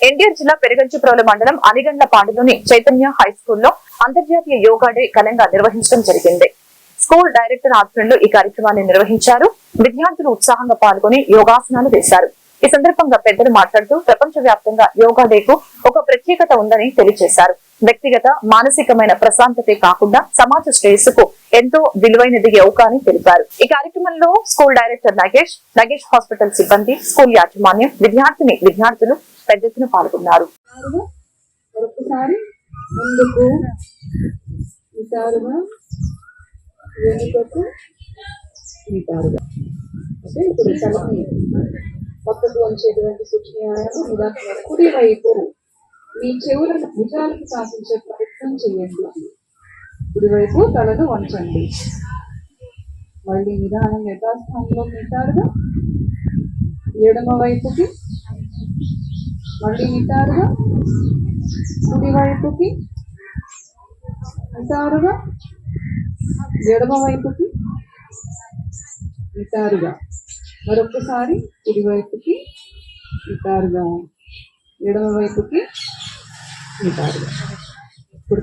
ఎన్టీఆర్ జిల్లా పెరుగంచిప్రోలు మండలం అలిగండ్ల పాడులోని చైతన్య హై స్కూల్లో అంతర్జాతీయ యోగా డే ఘనంగా నిర్వహించడం జరిగింది. స్కూల్ డైరెక్టర్ ఆధ్వర్యంలో ఈ కార్యక్రమాన్ని నిర్వహించారు. విద్యార్థులు ఉత్సాహంగా పాల్గొని యోగాసనాలు వేశారు. ఈ సందర్భంగా పెద్దలు మాట్లాడుతూ ప్రపంచ వ్యాప్తంగా యోగా డేకు ఒక ప్రత్యేకత ఉందని తెలియజేశారు. వ్యక్తిగత మానసికమైన ప్రశాంతతే కాకుండా సమాజ శ్రేయస్సుకు ఎంతో విలువైనది యోగా అని తెలిపారు. ఈ కార్యక్రమంలో school director Nagesh Nagesh hospital సిబ్బంది స్కూల్ యాజమాన్యం విద్యార్థిని విద్యార్థులు పెద్ద ఎత్తున పాల్గొన్నారు. విసారుగా మరొకసారి ముందుకు విసారుగా వెనుకకు విసారుగా అంటే ఇప్పుడు తలని పక్కకు వంచేటువంటి సూక్ష్మయాలను నిదానంగా కుడి వైపు మీ చెవులను భుజాలకు సాధించే ప్రయత్నం చేయండి. కుడివైపు తలను వంచండి. మళ్ళీ నిదానం యథాస్థానంలో నిటారుగా ఎడమ వైపుకి మళ్ళీ నిటారుగా కుడివైపుకి నిటారుగా ఎడమ వైపుకి? నిటారుగా మరొకసారి కుడివైపుకి నిటారుగా ఎడమ వైపుకి? నిటారుగా ఇప్పుడు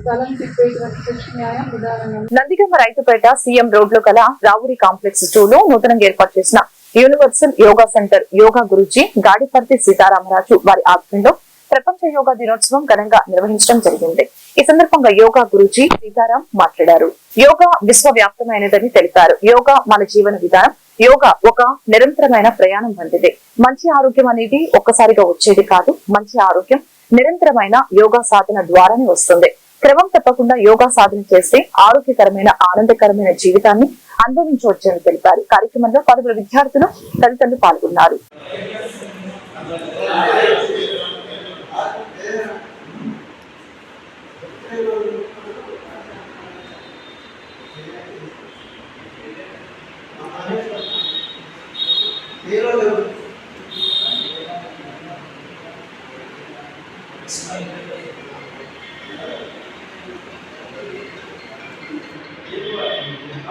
నందిగమ్మ రైతుపేట సీఎం రోడ్లో గల రావురి కాంప్లెక్స్ టూ లో నూతనంగా ఏర్పాటు చేసిన universal yoga centre yoga Guruji Gadiparthi Sitaramaraju వారి ఆధ్వర్యంలో ప్రపంచ యోగా దినోత్సవం ఘనంగా నిర్వహించడం జరిగింది. ఈ సందర్భంగా యోగా గురుజీ సీతారాం మాట్లాడారు. యోగా విశ్వవ్యాప్తమైనదని తెలిపారు. యోగా మన జీవన విధానం యోగా ఒక నిరంతరమైన ప్రయాణం వంటిది. మంచి ఆరోగ్యం అనేది ఒక్కసారిగా వచ్చేది కాదు మంచి ఆరోగ్యం నిరంతరమైన యోగా సాధన ద్వారానే వస్తుంది. క్రమం తప్పకుండా యోగా సాధన చేస్తే ఆరోగ్యకరమైన ఆనందకరమైన జీవితాన్ని అనుభవించవచ్చని తెలిపారు కార్యక్రమంలో పలువురు విద్యార్థులు తదితరులు పాల్గొన్నారు Thank you. ఈ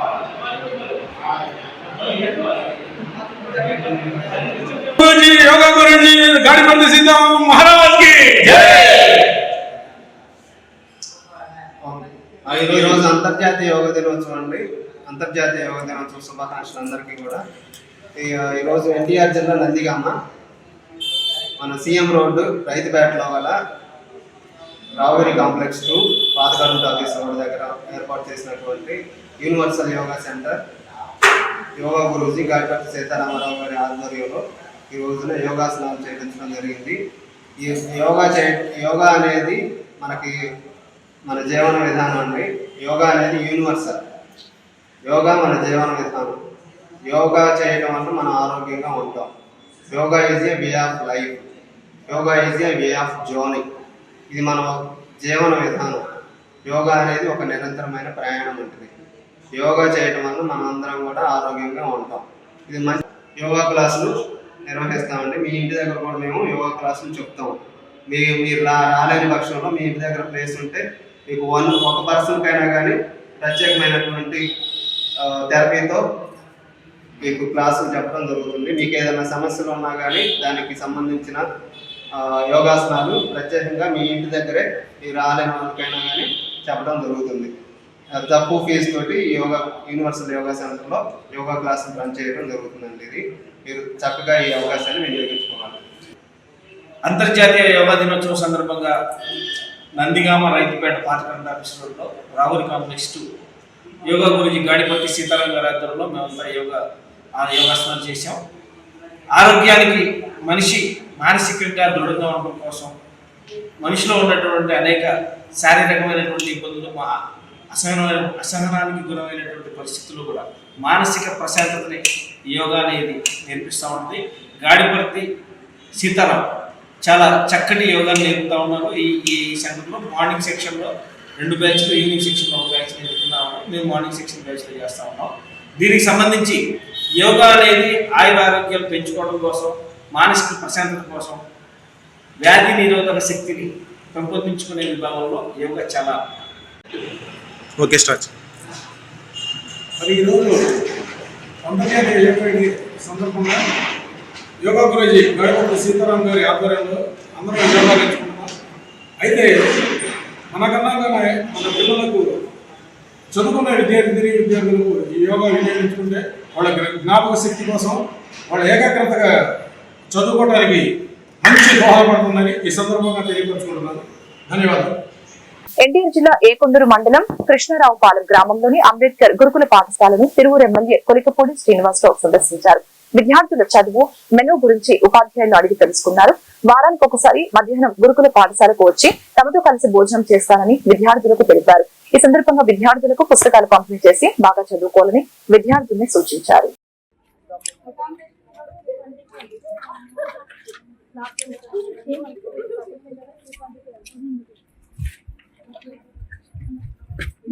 రోజు ఈరోజు అంతర్జాతీయ యోగ దినోత్సవం అండి. అంతర్జాతీయ యోగ దినోత్సవం శుభాకాంక్షలు అందరికీ కూడా. ఈరోజు ఎన్టీఆర్ జిల్లా నందిగామ మన సీఎం రోడ్డు రైతుపేటలో గల రావేరి కాంప్లెక్స్ టు పాతకాలం టాకీస్ రోడ్డు దగ్గర ఏర్పాటు చేసినటువంటి యూనివర్సల్ యోగా సెంటర్. యోగా గురూజీ గాడిపట్టి సీతారామరావు గారి ఆధ్వర్యంలో ఈ రోజున యోగాసనాలు చేయించడం జరిగింది. ఈ యోగా చే యోగా అనేది మనకి మన జీవన విధానం అండి. యోగా అనేది యూనివర్సల్. యోగా మన జీవన విధానం. యోగా చేయడం వల్ల మనం ఆరోగ్యంగా ఉంటాం. Yoga is a way of life. Yoga is a way of zoning ఇది మన జీవన విధానం. యోగా అనేది ఒక నిరంతరమైన ప్రయాణం ఉంటుంది. యోగా చేయడం వల్ల మనం అందరం కూడా ఆరోగ్యంగా ఉంటాం. ఇది మంచి యోగా క్లాసులు నిర్వహిస్తామండి. మీ ఇంటి దగ్గర కూడా మేము యోగా క్లాసులు చెప్తాం. మీ మీరు రాలేని పక్షంలో మీ ఇంటి దగ్గర ప్లేస్ ఉంటే మీకు వన్ ఒక పర్సన్కైనా కానీ ప్రత్యేకమైనటువంటి థెరపీతో మీకు క్లాసులు చెప్పడం జరుగుతుంది. మీకు ఏదైనా సమస్యలు ఉన్నా కానీ దానికి సంబంధించిన యోగాసనాలు ప్రత్యేకంగా మీ ఇంటి దగ్గరే మీరు రాలేని వాళ్ళకైనా కానీ చెప్పడం జరుగుతుంది. తక్కువ ఫీజు తోటి యోగా యూనివర్సల్ యోగా సెంటర్లో యోగా క్లాసులు రన్ చేయడం జరుగుతుందండి ఇది. మీరు చక్కగా ఈ అవకాశాన్ని వినియోగించుకోవాలి. అంతర్జాతీయ యోగా దినోత్సవం సందర్భంగా నందిగామ రైతుపేట పాతకండ ఆఫీస్ రోడ్లో కాంప్లెక్స్ టూ యోగా గురించి గాడిపట్టి సీతారాం గారి ఆధ్వర్యంలో మేమంతా యోగా ఆ యోగాసనాలు చేసాం ఆరోగ్యానికి మనిషి మానసికంగా దృఢంగా ఉండడం కోసం మనిషిలో ఉన్నటువంటి అనేక శారీరకమైనటువంటి ఇబ్బందులు మా అసహన అసహనానికి గురమైనటువంటి పరిస్థితులు కూడా మానసిక ప్రశాంతతని యోగా అనేది నేర్పిస్తూ ఉంటుంది గాడిపర్తి సీతారాం చాలా చక్కటి యోగాన్ని నేర్పుతా ఉన్నారు ఈ ఈ సెంటర్లో మార్నింగ్ సెక్షన్లో రెండు బ్యాచ్లు ఈవినింగ్ సెక్షన్లో ఒక బ్యాచ్ నేర్పుతున్నాము. మేము మార్నింగ్ సెక్షన్ బ్యాచ్లో చేస్తూ ఉన్నాం. దీనికి సంబంధించి యోగా అనేది ఆయుర ఆరోగ్యాలు పెంచుకోవడం కోసం మానసిక ప్రశాంతత కోసం వ్యాధి నిరోధక శక్తిని పెంపొందించుకునే విభాగంలో యోగా చాలా ఓకే స్టార్ట్. మరి ఈరోజు అంతర్జాతీయ యోగా డే సందర్భంగా యోగా గురుజీ గడపతి సీతారాం గారి ఆధ్వర్యంలో అందరూ యోగా నేర్చుకుంటున్నాం. అయితే మనకన్నా కానీ మన పిల్లలకు చదువుకున్న విద్యార్థిని విద్యార్థులకు ఈ యోగా వినియోగించుకుంటే వాళ్ళ జ్ఞాపక శక్తి కోసం వాళ్ళ ఏకాగ్రతగా చదువుకోవడానికి మంచి దోహదపడుతుందని ఈ సందర్భంగా తెలియపరచుకుంటున్నాను. ధన్యవాదాలు. ఎన్టీఆర్ జిల్లా ఏకొండూరు మండలం కృష్ణారావుపాలెం గ్రామంలోని అంబేద్కర్ గురుకుల పాఠశాలను తిరువురు ఎమ్మెల్యే కొలికపూడి శ్రీనివాసరావు సందర్శించారు. విద్యార్థుల చదువు మెను గురించి ఉపాధ్యాయులు అడిగి తెలుసుకున్నారు. వారానికి ఒకసారి మధ్యాహ్నం గురుకుల పాఠశాలకు వచ్చి తమతో కలిసి భోజనం చేస్తానని విద్యార్థులకు తెలిపారు. ఈ సందర్భంగా విద్యార్థులకు పుస్తకాలు పంపిణీ చేసి బాగా చదువుకోవాలని విద్యార్థుల్ని సూచించారు. అమీరాపేట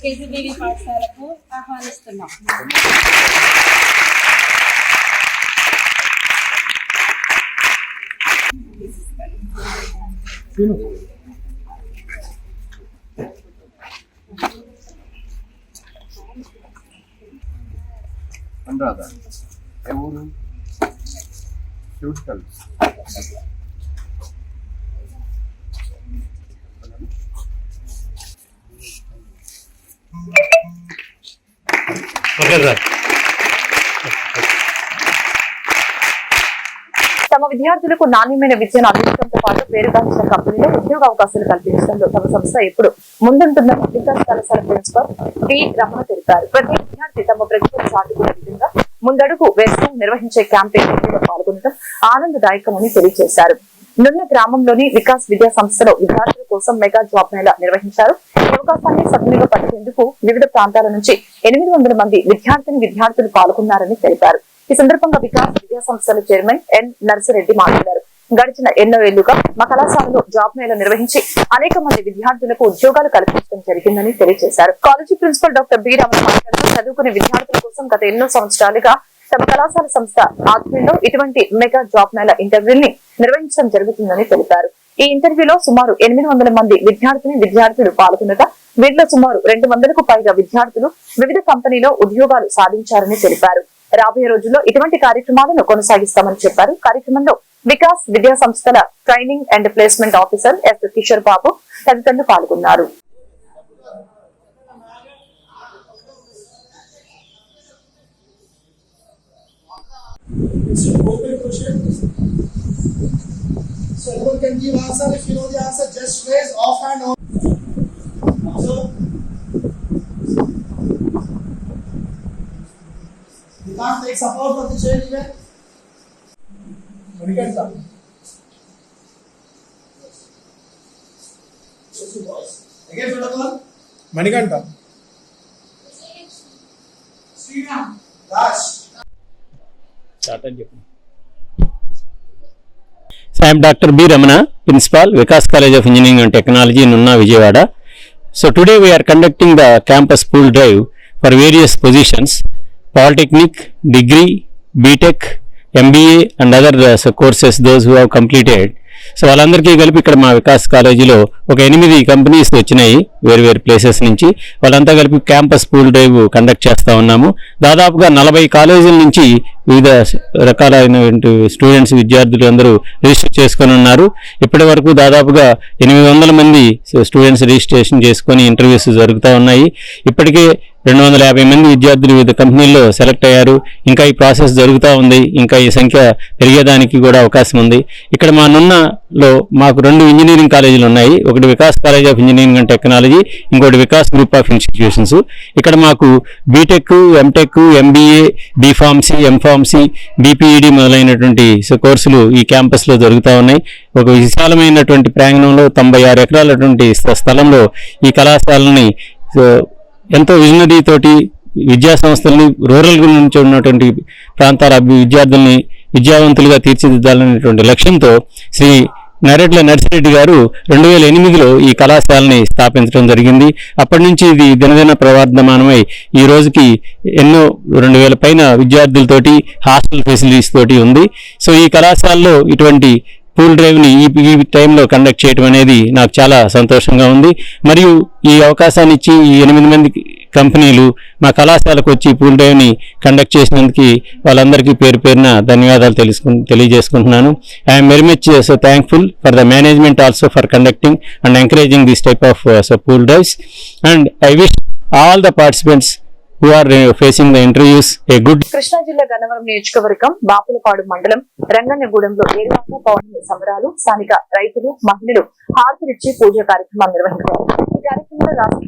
కేజీబీవీ పాఠశాలకు ఆహ్వానిస్తున్నాం. అనురాధ ఏ ఊరు? విద్యార్థులకు నాణ్యమైన విద్యను అందించడంతో పాటు పేరుగాంచిన కంపెనీలో ఉద్యోగ అవకాశాలు కల్పించడంలో తమ సంస్థ ఎప్పుడు ముందుంటుందని వికాస్ కళాశాల ప్రిన్సిపల్ టి రమణ తెలిపారు. ప్రతి విద్యార్థి తమ ప్రతిభను చాటుకునే విధంగా ముందడుగు వేస్తూ నిర్వహించే క్యాంపెయిన్ పాల్గొనడం ఆనందదాయకమని తెలియజేశారు. నున్న గ్రామంలోని వికాస్ విద్యా సంస్థలో విద్యార్థుల కోసం మెగా జాబ్ మేళా నిర్వహించారు. ఈ అవకాశాన్ని సద్వినియోగపరిచేందుకు వివిధ ప్రాంతాల నుంచి ఎనిమిది వందల మంది విద్యార్థిని విద్యార్థులు పాల్గొన్నారని తెలిపారు. ఈ సందర్భంగా వికాస్ విద్యా సంస్థల చైర్మన్ ఎన్ నర్సిరెడ్డి మాట్లాడారు. గడిచిన ఎన్నో ఏళ్ళుగా మా కళాశాలలో జాబ్ మేళ నిర్వహించి అనేక మంది విద్యార్థులకు ఉద్యోగాలు కల్పించడం జరిగిందని తెలియజేశారు. College principal doctor B Ramana మాట్లాడుతూ చదువుకునే విద్యార్థుల కోసం గత ఎన్నో సంవత్సరాలుగా తమ కళాశాల సంస్థ ఆధ్వర్యంలో ఇటువంటి మెగా జాబ్ మేళ ఇంటర్వ్యూని నిర్వహించడం జరుగుతుందని తెలిపారు. ఈ ఇంటర్వ్యూలో సుమారు ఎనిమిది వందల మంది విద్యార్థిని విద్యార్థులు పాల్గొనగా వీరిలో సుమారు రెండు వందలకు పైగా విద్యార్థులు వివిధ కంపెనీలో ఉద్యోగాలు సాధించారని తెలిపారు. రాబోయే రోజుల్లో ఇటువంటి కార్యక్రమాలను కొనసాగిస్తామని చెప్పారు కార్యక్రమంలో వికాస్ విద్యా సంస్థల training and placement officer S Kishore Babu తదితరులు పాల్గొన్నారు. So everyone can give answer. If you know the answer, just raise off hand on. You can't take support the chair even. Manikanta. Yes, you boys. Again, protocol. Manikanta Sriram. Raj. So I am Dr. B. Ramana, Principal, Vikas College of Engineering and Technology, Nunna, Vijayawada. So today we are conducting the campus pool drive for various positions, Polytechnic, Degree, BTech MBA and other courses those who those completed so వాళ్ళందరికీ కలిపి ఇక్కడ మా వికాస్ కాలేజీలో ఒక ఎనిమిది companies వచ్చినాయి వేరు వేరు ప్లేసెస్ నుంచి. వాళ్ళంతా కలిపి క్యాంపస్ పూల్ డ్రైవ్ కండక్ట్ చేస్తూ ఉన్నాము. దాదాపుగా నలభై కాలేజీల నుంచి వివిధ రకాలైనటువంటి స్టూడెంట్స్ విద్యార్థులు అందరూ రిజిస్టర్ చేసుకొని ఉన్నారు. ఇప్పటి వరకు దాదాపుగా ఎనిమిది వందల మంది స్టూడెంట్స్ రిజిస్ట్రేషన్ చేసుకొని ఇంటర్వ్యూస్ జరుగుతూ ఉన్నాయి. ఇప్పటికే రెండు వందల యాభై మంది విద్యార్థులు వివిధ కంపెనీల్లో సెలెక్ట్ అయ్యారు. ఇంకా ఈ ప్రాసెస్ జరుగుతూ ఉంది. ఇంకా ఈ సంఖ్య పెరిగేదానికి కూడా అవకాశం ఉంది. ఇక్కడ మా నున్నలో మాకు రెండు ఇంజనీరింగ్ కాలేజీలు ఉన్నాయి. ఒకటి Vikas college of engineering and technology ఇంకోటి వికాస్ గ్రూప్ ఆఫ్ ఇన్స్టిట్యూషన్స్. ఇక్కడ మాకు BTech MTech MBA B pharmacy M pharmacy BPEd మొదలైనటువంటి కోర్సులు ఈ క్యాంపస్లో జరుగుతూ ఉన్నాయి. ఒక విశాలమైనటువంటి ప్రాంగణంలో తొంభై ఆరు ఎకరాలటువంటి స్థలంలో ఈ కళాశాలని ఎంతో విజనరీ తోటి విద్యా సంస్థల్ని రూరల్ నుంచి ఉన్నటువంటి ప్రాంతాల అభి విద్యార్థుల్ని విద్యావంతులుగా తీర్చిదిద్దాలనేటువంటి లక్ష్యంతో శ్రీ నరెడ్ల నర్సిరెడ్డి గారు రెండు వేల ఎనిమిదిలో ఈ కళాశాలని స్థాపించడం జరిగింది. అప్పటి నుంచి ఇది దినదిన ప్రవర్ధమానమై ఈ రోజుకి ఎన్నో రెండు వేల పైన విద్యార్థులతోటి హాస్టల్ ఫెసిలిటీస్ తోటి ఉంది. సో ఈ కళాశాలలో ఇటువంటి పూల్ డ్రైవ్ని ఈ ఈ టైంలో కండక్ట్ చేయడం అనేది నాకు చాలా సంతోషంగా ఉంది. మరియు ఈ అవకాశాన్ని ఇచ్చి ఈ ఎనిమిది మంది కంపెనీలు మా కళాశాలకు వచ్చి పూల్ డ్రైవ్ని కండక్ట్ చేసినందుకు వాళ్ళందరికీ పేరు పేరున ధన్యవాదాలు తెలుసుకు తెలియజేసుకుంటున్నాను. I'm very much so thankful for the management also for conducting and encouraging this type of so pool drives and I wish all the participants who are facing the good Krishna జిల్లా గన్నవరం నియోజకవర్గం బాపులపాడు మండలం రంగన్నగూడెంలో ఏరువాక పౌర్ణమి సంబరాలు స్థానిక రైతులు మహిళలు హారతులిచ్చి పూజ కార్యక్రమాలు నిర్వహించారు. ఈ కార్యక్రమంలో రాష్ట్ర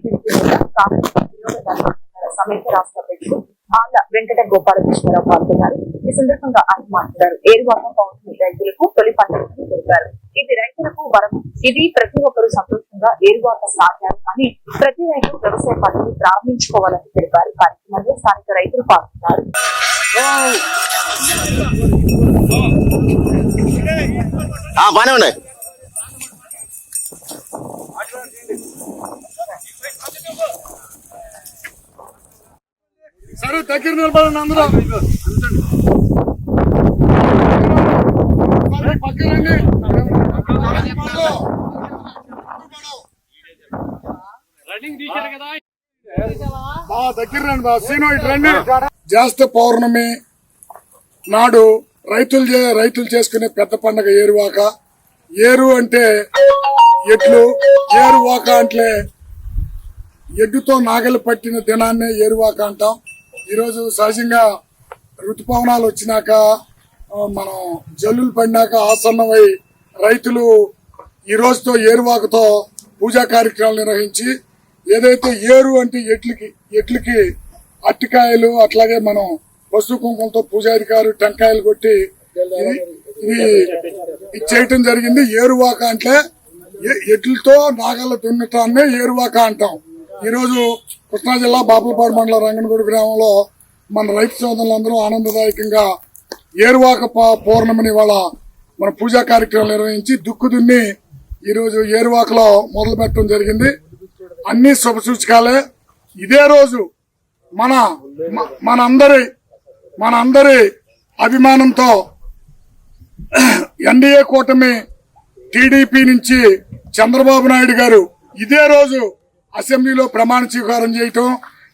సమేత రాష్ట్ర అధ్యక్షుడు ఆళ్ళ వెంకట గోపాలకృష్ణరావు పాల్గొన్నారు. ఈ సందర్భంగా ఆయన మాట్లాడారు. ఏరువాక పౌర్ణమి రైతులకు తొలి పండుగని తెలిపారు. ఇది రైతులకు వరం ఇది ప్రతి ఒక్కరూ సంతోషంగా ఏరువాక సాగారు. అని ప్రతి రైతు వ్యవసాయ పనులు ప్రారంభించుకోవాలని తెలిపారు. కార్యక్రమంలో స్థానిక రైతులు పాల్గొన్నారు. బానే ఉన్నాయి. సరే దగ్గర నిలబడండి అందరూ జ్యేష్ఠ పౌర్ణమి నాడు రైతులు చే- రైతులు చేసుకునే పెద్ద పండగ ఏరువాక. ఏరు అంటే ఎడ్లు ఏరువాక అంటే ఎడ్డుతో నాగలి పట్టిన దినాన్నే ఏరువాక అంటాం. ఈరోజు సహజంగా ఋతుపవనాలు వచ్చినాక మనం జల్లులు పడినాక ఆసన్నమై రైతులు ఈ రోజుతో ఏరువాకతో పూజా కార్యక్రమాలు నిర్వహించి ఏదైతే ఏరు అంటే ఎట్లకి ఎట్లకి అట్టికాయలు అట్లాగే మనం పసుపు కుంకుమతో పూజారి గారు టెంకాయలు కొట్టి ఇది చేయటం జరిగింది. ఏరువాక అంటే ఎట్లతో ఎడ్లతో నాగళ్ళ దున్నటాన్నే ఏరువాక అంటాం. ఈరోజు కృష్ణా జిల్లా బాపులపాడు మండలం రంగనగూడి గ్రామంలో మన రైతు సోదరులందరూ ఆనందదాయకంగా ఏరువాక పౌర్ణమిని వాళ్ళ మన పూజా కార్యక్రమం నిర్వహించి దుక్కు దున్ని ఈరోజు ఏరువాకలో మొదలు పెట్టడం జరిగింది. అన్ని శుభ సూచకాలే. ఇదే రోజు మన మనందరి మనందరి అభిమానంతో ఎన్డీఏ కూటమి టీడీపీ నుంచి చంద్రబాబు నాయుడు గారు ఇదే రోజు అసెంబ్లీలో ప్రమాణ స్వీకారం చేయటం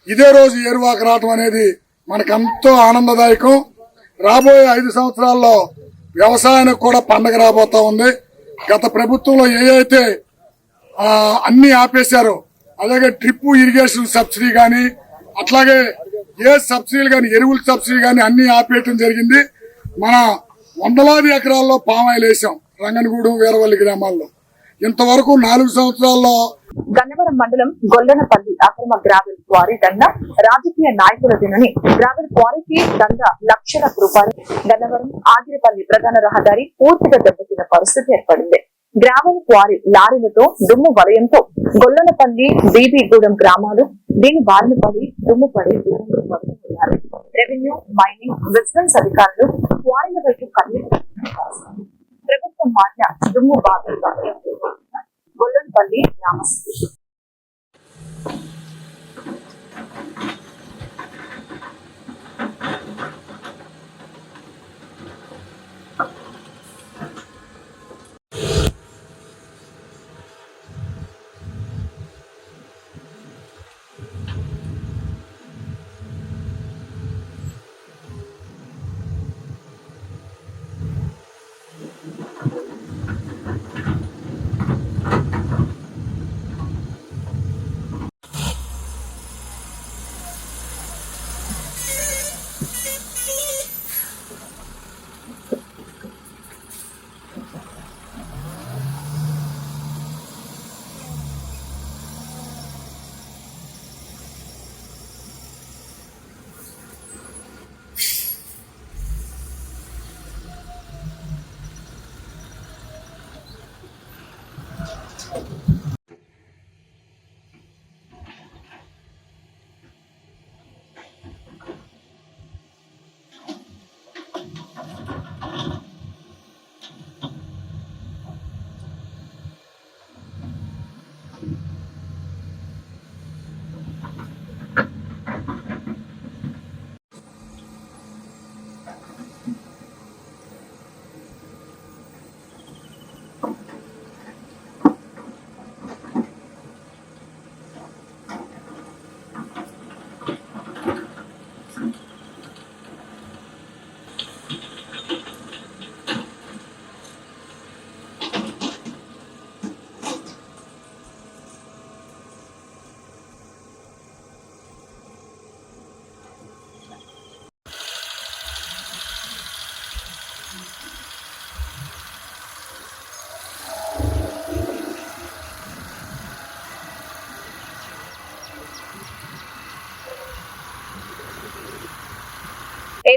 ఇదే రోజు ఏరువాక రావటం అనేది మనకెంతో ఆనందదాయకం. రాబోయే ఐదు సంవత్సరాల్లో వ్యవసాయానికి కూడా పండగ రాబోతా ఉంది. గత ప్రభుత్వంలో ఏ అయితే ఆ, అన్ని ఆపేశారు అలాగే డ్రిప్ ఇరిగేషన్ సబ్సిడీ కానీ అట్లాగే ఏ సబ్సిడీలు కానీ ఎరువుల సబ్సిడీ కానీ అన్ని ఆపేయటం జరిగింది. మన వందలాది ఎకరాల్లో పామాయిల్ వేసాం రంగనగూడెం వీరవల్లి గ్రామాల్లో. ఇంతవరకు నాలుగు సంవత్సరాల్లో గన్నవరం మండలం గొల్లనపల్లి అక్రమ గ్రావెల్ క్వారీ దండ రాజకీయ నాయకుల దినని గ్రావెల్ క్వారీకి దండ లక్షల రూపాయలు. గన్నవరం ఆగిరిపల్లి ప్రధాన రహదారి పూర్తిగా దెబ్బతిన్న పరిస్థితి ఏర్పడింది. గ్రావెల్ క్వారీ లారీలతో దుమ్ము వలయంతో గొల్లనపల్లి బీబీగూడెం గ్రామాలు దీని బారిన పడి దుమ్ము పడి రెవెన్యూ మైనింగ్ విజిలెన్స్ అధికారులు క్వారీల వైపు ಎಲ್ರಿಗೂ ಸನ್ಮಾನ್ಯ ಜಮ್ಮು ಬಾಗಲಕೋಟೆ ಗೋಲ್ಡನ್ ಪಲ್ಲಿ ನಾಮಸ್ತೆ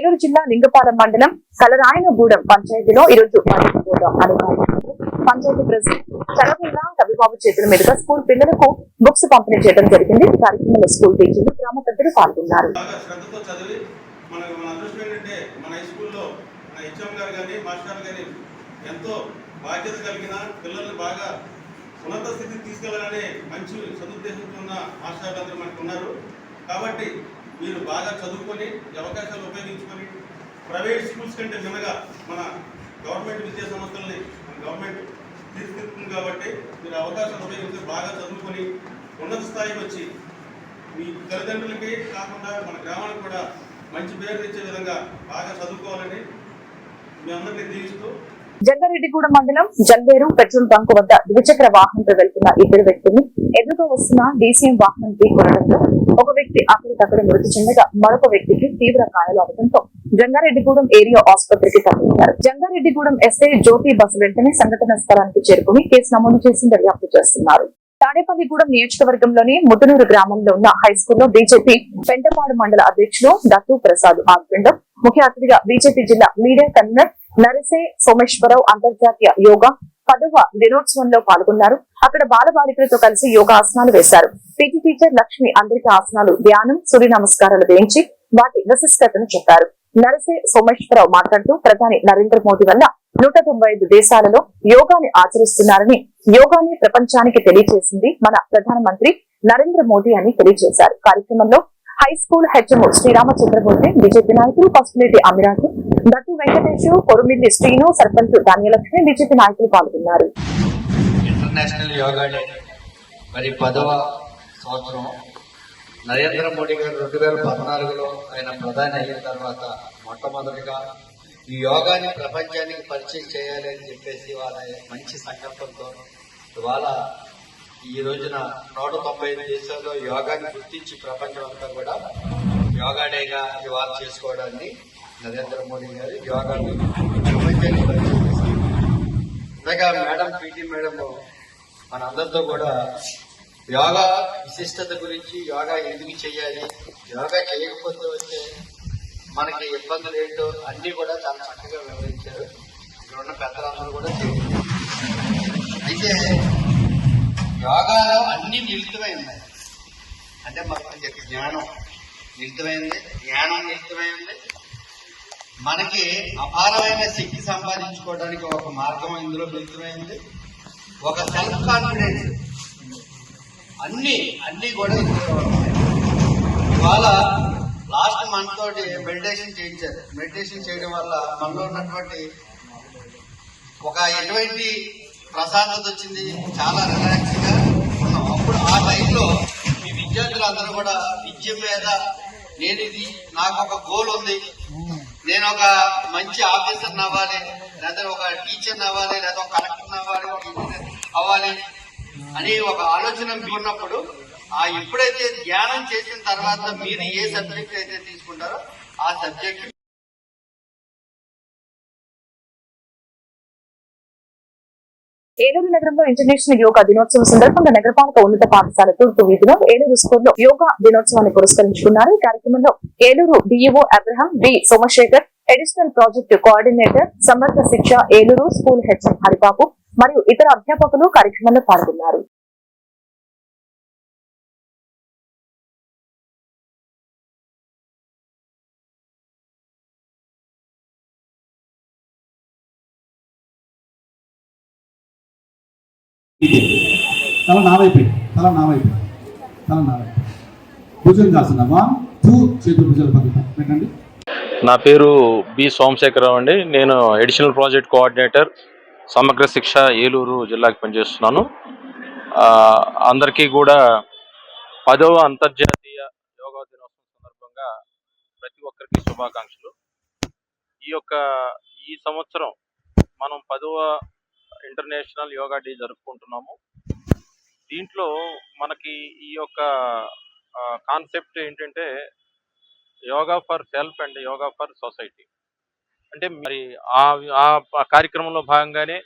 ఏలూరు జిల్లా లింగపాలెం మండలం కలరాయనగూడెం పంచాయతీలో ఈరోజు పంచాయతీ ప్రెసిడెంట్ చలగుండ రవిబాబు చేతుల మీదుగా స్కూల్ పిల్లలకు బుక్స్ పంపిణీ చేయడం జరిగింది. కార్యక్రమంలో స్కూల్ టీచర్లు గ్రామ పెద్దలు పాల్గొన్నారు. ఎంతో బాధ్యత కలిగిన పిల్లల్ని బాగా ఉన్నత స్థితికి తీసుకెళ్ళాలనే మంచి సదుద్దేశంతో ఉన్న మాస్టర్లు అందరూ మనకు ఉన్నారు. కాబట్టి మీరు బాగా చదువుకొని ఈ అవకాశాలు ఉపయోగించుకొని ప్రైవేట్ స్కూల్స్ కంటే మినగా మన గవర్నమెంట్ విద్యా సంస్థల్ని మన గవర్నమెంట్ తీసుకెళ్తుంది కాబట్టి మీరు అవకాశాలు ఉపయోగించి బాగా చదువుకొని ఉన్నత స్థాయికి వచ్చి మీ తల్లిదండ్రులకి కాకుండా మన గ్రామానికి కూడా మంచి పేరు తెచ్చే విధంగా బాగా చదువుకోవాలని మీ అందరినీ దీవిస్తూ జంగారెడ్డిగూడ మండలం జల్వేరు పెట్రోల్ బంక్ వద్ద ద్విచక్ర వాహనంతో వెళ్తున్న ఇద్దరు వ్యక్తులు ఎదురుగా వస్తున్న డీసీఎం వాహనం ఢీకొనడంతో ఒక వ్యక్తి అక్కడికక్కడ మృతి చెందగా మరొక వ్యక్తికి తీవ్ర గాయాలు అవడంతో జంగారెడ్డిగూడెం ఏరియా ఆసుపత్రికి తరలించారు. జంగారెడ్డిగూడెం ఎస్ఐ జ్యోతి బస్సు వెంటనే సంఘటన స్థలానికి చేరుకుని కేసు నమోదు చేసి దర్యాప్తు చేస్తున్నారు. తాడేపల్లిగూడెం నియోజకవర్గంలోని ముతునూరు గ్రామంలో ఉన్న హై స్కూల్లో బీజేపీ పెంటపాడు మండల అధ్యక్షులు దత్తు ప్రసాద్ ఆధ్వర్యంలో ముఖ్య అతిథిగా బీజేపీ జిల్లా మీడియా కన్వీనర్ నరసే సోమేశ్వరరావు అంతర్జాతీయ యోగా పదవ దినోత్సవంలో పాల్గొన్నారు. అక్కడ బాల బాలికలతో కలిసి యోగా ఆసనాలు వేశారు. పీటీ టీచర్ లక్ష్మి అందరికీ ఆసనాలు ధ్యానం సూర్య నమస్కారాలు వేయించి వాటి విశిష్టతను చెప్పారు. నరసే సోమేశ్వరరావు మాట్లాడుతూ ప్రధాని నరేంద్ర మోదీ వల్ల నూట తొంభై ఐదు దేశాలలో యోగాని ఆచరిస్తున్నారని యోగాని ప్రపంచానికి తెలియజేసింది మన ప్రధానమంత్రి నరేంద్ర మోదీ అని తెలియజేశారు. కార్యక్రమంలో high school HM Sriramachandramurthy BJP నాయకులు పసుపులేటి అమిరాజు దత్తు వెంకటేష్ కొరుమిల్లి శ్రీను సర్పంచ్ ధాన్యలక్ష్మి బీజేపీ నాయకులు పాల్గొన్నారు. International yoga day. మరి పదవ సంవత్సరం. నరేంద్ర మోడీ గారు రెండు వేల పద్నాలుగులో ఆయన ప్రధాని అయిన తర్వాత మొట్టమొదటిగా ఈ యోగాని ప్రపంచానికి పరిచయం చేయాలి అని చెప్పేసి వాళ్ళ మంచి సంకల్పంతో ఇవాళ ఈ రోజున నూట తొంభై ఐదు దేశాల్లో యోగాని గుర్తించి ప్రపంచం అంతా కూడా యోగా డేగా ఇవాళ చేసుకోవడాన్ని నరేంద్ర మోడీ గారి యోగాని ప్రపంచానికి ఇందాక మేడం పీటీ మేడం మనందరితో కూడా యోగా విశిష్టత గురించి యోగా ఎందుకు చేయాలి యోగా చేయకపోతే వచ్చే మనకి ఇబ్బందులు ఏంటో అన్ని కూడా చాలా చక్కగా వివరించారు. ఇక్కడ ఉన్న పెద్దలందరూ కూడా అయితే యోగాలో అన్ని మిళితమై ఉన్నాయి. అంటే మనకి జ్ఞానం మిళితమైంది జ్ఞానం మిళితమైంది మనకి అపారమైన శక్తి సంపాదించుకోవడానికి ఒక మార్గం ఇందులో మిళితమైంది ఒక సెల్ఫ్ కాన్ఫిడెన్స్ అన్ని అన్ని కూడా ఇవాళ లాస్ట్ మంత్ తోటి మెడిటేషన్ చేయించారు. మెడిటేషన్ చేయడం వల్ల మనలో ఉన్నటువంటి ఒక ఎటువంటి ప్రశాంతత వచ్చింది చాలా రిలాక్స్గా ఉన్నాం. అప్పుడు ఆ టైంలో మీ విద్యార్థులు అందరూ కూడా విద్య మీద నేను ఇది నాకు ఒక గోల్ ఉంది. నేను ఒక మంచి ఆఫీసర్ అవ్వాలి లేదా ఒక టీచర్ అవ్వాలి లేదా ఒక కలెక్టర్ అవ్వాలి ఒక ఇంజనీర్ అవ్వాలి అని ఒక ఆలోచన మీకు ఉన్నప్పుడు ఆ ఎప్పుడైతే ధ్యానం చేసిన తర్వాత మీరు ఏ సబ్జెక్ట్ అయితే తీసుకుంటారో ఆ సబ్జెక్ట్ ఏలూరు నగరంలో ఇంటర్నేషనల్ యోగా దినోత్సవం సందర్భంగా నగరపాలక ఉన్నత పాఠశాల తూర్పు వీధిలో ఏలూరు స్కూల్లో యోగా దినోత్సవాన్ని పురస్కరించుకున్నారు. ఈ కార్యక్రమంలో Eluru DEO Abraham B Somasekhar additional project coordinator Samartha Shiksha Eluru school HM Haribabu మరియు ఇతర అధ్యాపకులు కార్యక్రమంలో పాల్గొన్నారు. తల నావైపోయి తల నావైపోయి తల నావైపోయి భుజం కాసిన టూ చేతులు భుజాలు పద్ధతి పెట్టండి. నా పేరు బి సోమశేఖరరావు అండి. నేను additional project coordinator Samagra Shiksha Eluru జిల్లాకి పనిచేస్తున్నాను. అందరికీ కూడా పదవ అంతర్జాతీయ యోగా దినోత్సవం సందర్భంగా ప్రతి ఒక్కరికి శుభాకాంక్షలు. ఈ యొక్క ఈ సంవత్సరం మనం పదవ ఇంటర్నేషనల్ యోగా డే జరుపుకుంటున్నాము. దీంట్లో మనకి ఈ యొక్క కాన్సెప్ట్ ఏంటంటే yoga for self and yoga for society. అంటే మరి ఆ ఆ కార్యక్రమంలో భాగంగానే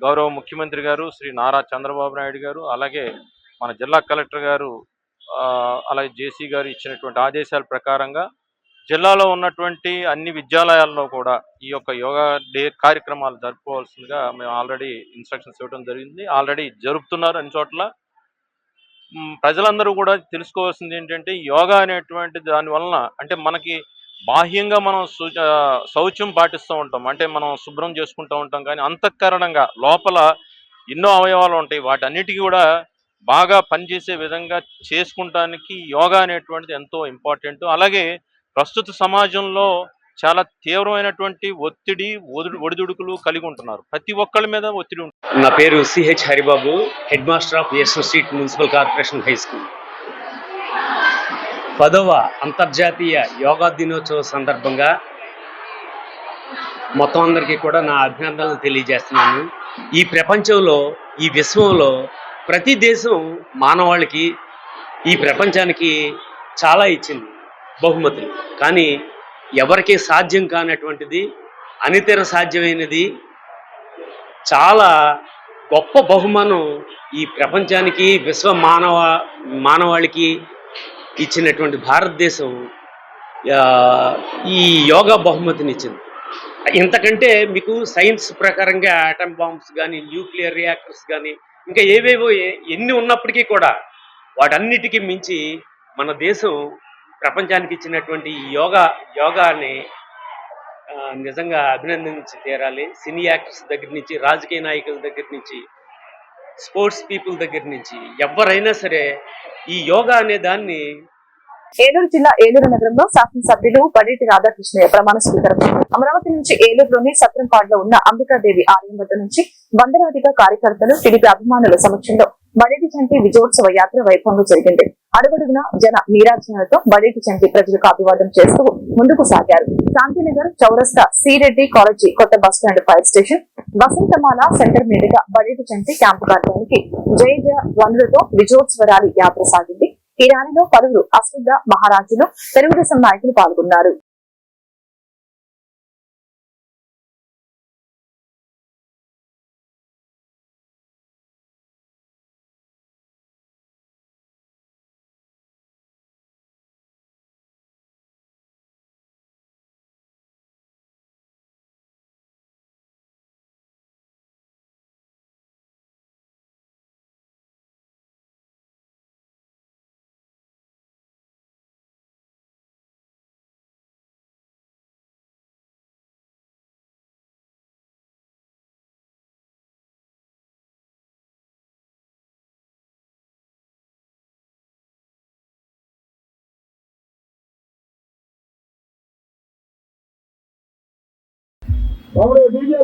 గౌరవ ముఖ్యమంత్రి గారు శ్రీ నారా చంద్రబాబు నాయుడు గారు అలాగే మన జిల్లా కలెక్టర్ గారు ఆ, అలాగే జేసీ గారు ఇచ్చినటువంటి ఆదేశాల ప్రకారంగా జిల్లాలో ఉన్నటువంటి అన్ని విద్యాలయాల్లో కూడా ఈ యొక్క యోగా డే కార్యక్రమాలు జరుపుకోవాల్సిందిగా మేము ఆల్రెడీ ఇన్స్ట్రక్షన్స్ ఇవ్వడం జరిగింది. ఆల్రెడీ జరుపుతున్నారు అన్ని చోట్ల. ప్రజలందరూ కూడా తెలుసుకోవాల్సింది ఏంటంటే యోగా అనేటువంటి దాని వలన అంటే మనకి బాహ్యంగా మనం శౌచ్యం పాటిస్తూ ఉంటాం. అంటే మనం శుభ్రం చేసుకుంటూ ఉంటాం కానీ అంతఃకరణంగా లోపల ఎన్నో అవయవాలు ఉంటాయి. వాటన్నిటికీ కూడా బాగా పనిచేసే విధంగా చేసుకుంటానికి యోగా అనేటువంటిది ఎంతో ఇంపార్టెంట్. అలాగే ప్రస్తుత సమాజంలో చాలా తీవ్రమైనటువంటి ఒత్తిడి ఒడిదుడుకులు కలిగి ఉంటున్నారు. ప్రతి ఒక్కళ్ళ మీద ఒత్తిడి ఉంటుంది నా పేరు CH Haribabu head master of SO street municipal corporation high school. పదవ అంతర్జాతీయ యోగా దినోత్సవ సందర్భంగా మొత్తం అందరికీ కూడా నా అభినందనలు తెలియజేస్తున్నాను. ఈ ప్రపంచంలో ఈ విశ్వంలో ప్రతి దేశం మానవాళికి ఈ ప్రపంచానికి చాలా ఇచ్చింది. బహుమతులు. కానీ ఎవరికీ సాధ్యం కానటువంటిది అనితర సాధ్యమైనది చాలా గొప్ప బహుమానం ఈ ప్రపంచానికి విశ్వ మానవ మానవాళికి ఇచ్చినటువంటి భారతదేశం ఈ యోగా బహుమతినిచ్చింది. ఇంతకంటే మీకు సైన్స్ ప్రకారంగా ఆటమ్ బాంబ్స్ కానీ న్యూక్లియర్ రియాక్టర్స్ కానీ ఇంకా ఏవేవో ఎన్ని ఉన్నప్పటికీ కూడా వాటన్నిటికీ మించి మన దేశం ప్రపంచానికి ఇచ్చినటువంటి యోగా యోగాని నిజంగా అభినందించి తీరాలి. సినీ యాక్టర్స్ దగ్గర నుంచి రాజకీయ నాయకుల దగ్గర నుంచి స్పోర్ట్స్ పీపుల్ దగ్గర నుంచి ఎవరైనా సరే ఈ యోగా అనే దాన్ని ఏలూరు జిల్లా ఏలూరు నగరంలో శాసనసభ్యులు పడేటి రాధాకృష్ణయ్య ప్రమాణ స్వీకారం. అమరావతి నుంచి ఏలూరులోని సత్రంపాడులో ఉన్న అంబికాదేవి ఆలయం వద్ద నుంచి వందలాదిగా కార్యకర్తలు టీడీపీ అభిమానుల సమక్షంలో బడేటి చంటి విజయోత్సవ యాత్ర వైభవంగా జరిగింది. అడుగడుగున జన నీరాజనాలతో బడేటి చంటి ప్రజలకు అభివాదం చేస్తూ ముందుకు సాగారు. శాంతినగర్ చౌరస్తా సిరెడ్డి కాలేజీ కొత్త bus stand fire station Vasanthamala center మీదుగా బడేటి చంటి క్యాంపు కార్యాలయానికి జయ జయ ధ్వనులతో విజయోత్సవ ర్యాలీ యాత్ర సాగింది. ఈ ర్యాలీలో పలువురు అశ్వద్ధ మహారాజులు తెలుగుదేశం నాయకులు పాల్గొన్నారు. ఏలూరు జిల్లా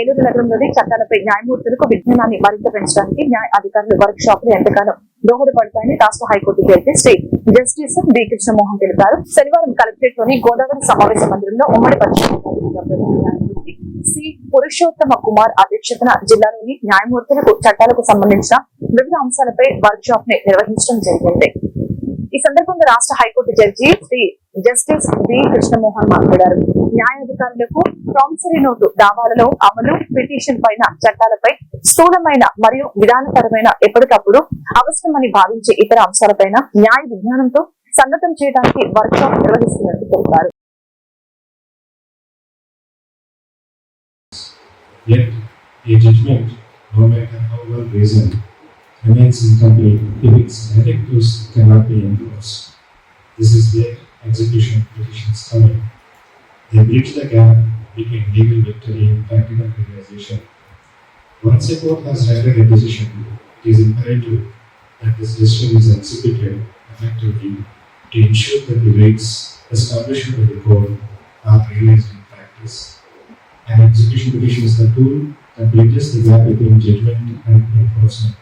ఏలూరు నగరంలోని చట్టాలపై న్యాయమూర్తులకు విజ్ఞానాన్ని మరింత పెంచడానికి న్యాయ అధికారులు వర్క్ షాపులు ఎంతగానో దోహదపడతాయని రాష్ట్ర high court judge Shri justice B Krishnamohan తెలిపారు. శనివారం కలెక్టరేట్లోని గోదావరి సమావేశ మందిరంలో ఉమ్మడి పరిశ్రమ న్యాయమూర్తి సి. పురుషోత్తమ కుమార్ అధ్యక్షతన జిల్లాలోని న్యాయమూర్తులకు చట్టాలకు సంబంధించిన వివిధ అంశాలపై వర్క్ షాప్ని నిర్వహించడం జరిగింది. ఈ సందర్భంగా రాష్ట్ర high court judge Shri justice B Krishnamohan మాట్లాడారు. న్యాయాధికారులకు ప్రామిసరీ నోటు దావాలలో అమలు పిటిషన్ పైన చట్టాలపై స్థూలమైన మరియు విధానపరమైన ఎప్పటికప్పుడు అవసరమని భావించే ఇతర అంశాలపైన న్యాయ విజ్ఞానంతో సన్నద్ధం చేయడానికి వర్క్ షాప్ నిర్వహిస్తున్నట్టు తెలిపారు A judgment, no matter how well reasoned, remains incomplete if its directives cannot be enforced. This is where execution petitions come in. They bridge the gap between legal victory and practical realization. Once a court has rendered a decision, it is imperative that this decision is executed effectively to ensure that the rights established by the court are realized in practice. An execution petition is the tool that bridges the gap between judgment and enforcement.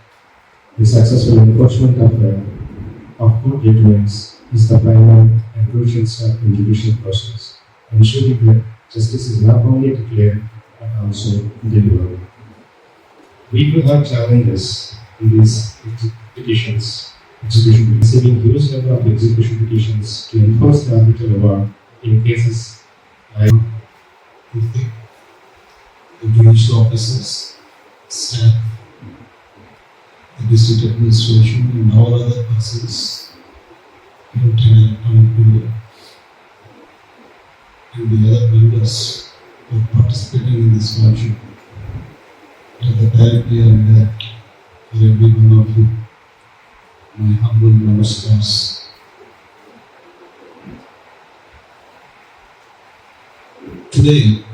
The successful enforcement of, uh, of court judgments is the primary and crucial step in judicial process, ensuring that justice is not only declared but also delivered. We do have challenges in these petitions. Execution receiving huge number of execution petitions to enforce the arbitral award in cases like the judicial officers, staff, the district administration, and all other persons in tenant accountability and the other members are participating in this function. To the directly and that for every one of you, my humble namaskars. Today,